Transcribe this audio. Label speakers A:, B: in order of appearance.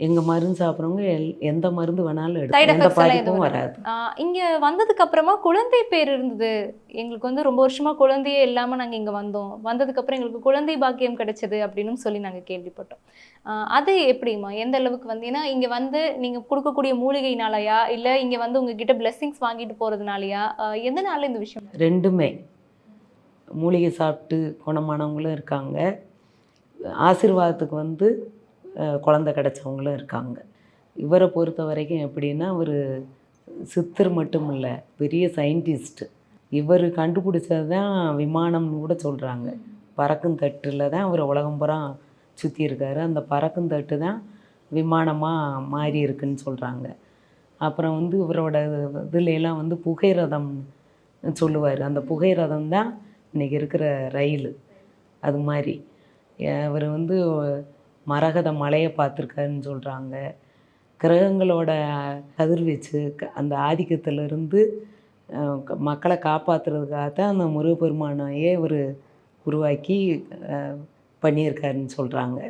A: எங்கள் மருந்து சாப்பிட்றவங்க எல் எந்த மருந்து வேணாலும் எடுக்கும் எந்த பாதிப்பும் வராது.
B: இங்க வந்ததுக்கு அப்புறமா குழந்தை பேர் இருந்தது. எங்களுக்கு வந்து ரொம்ப வருஷமா குழந்தையே இல்லாம நாங்க இங்க வந்தோம். வந்ததுக்கு அப்புறம் எங்களுக்கு குழந்தை பாக்கியம் கிடைச்சது அப்படின்னு சொல்லி நாங்க கேள்விப்பட்டோம். அது எப்படிம்மா? எந்த அளவுக்கு வந்து ஏன்னா இங்க வந்து நீங்க கொடுக்கக்கூடிய மூலிகைனாலயா இல்ல இங்க வந்து உங்ககிட்ட blessings வாங்கிட்டு போறதுனாலயா ஆஹ் எதனால இந்த விஷயம்?
A: ரெண்டுமே. மூலிகை சாப்பிட்டு குணமானவங்களும் இருக்காங்க. ஆசீர்வாதத்துக்கு வந்து குழந்த கிடச்சவங்களும் இருக்காங்க. இவரை பொறுத்த வரைக்கும் எப்படின்னா ஒரு சித்தர் மட்டும் இல்லை பெரிய சயின்டிஸ்ட்டு இவர் கண்டுபிடிச்சது தான் விமானம்னு கூட சொல்கிறாங்க பறக்கும் தட்டில் தான் அவர் உலகம் புறம் சுற்றி இருக்காரு. அந்த பறக்கும் தட்டு தான் விமானமாக மாறி இருக்குன்னு சொல்கிறாங்க அப்புறம் வந்து இவரோட இதுல வந்து புகைரதம் சொல்லுவார். அந்த புகைரதம் தான் இன்றைக்கி இருக்கிற ரயில். அது மாதிரி. அவர் வந்து மரகத மலையை பார்த்துருக்காருன்னு சொல்கிறாங்க கிரகங்களோட கதிர்வீச்சு க- அந்த ஆதிக்கத்திலிருந்து மக்களை காப்பாற்றுறதுக்காக தான் அந்த முருகப்பெருமானையே இவர் உருவாக்கி பண்ணியிருக்காருன்னு சொல்கிறாங்க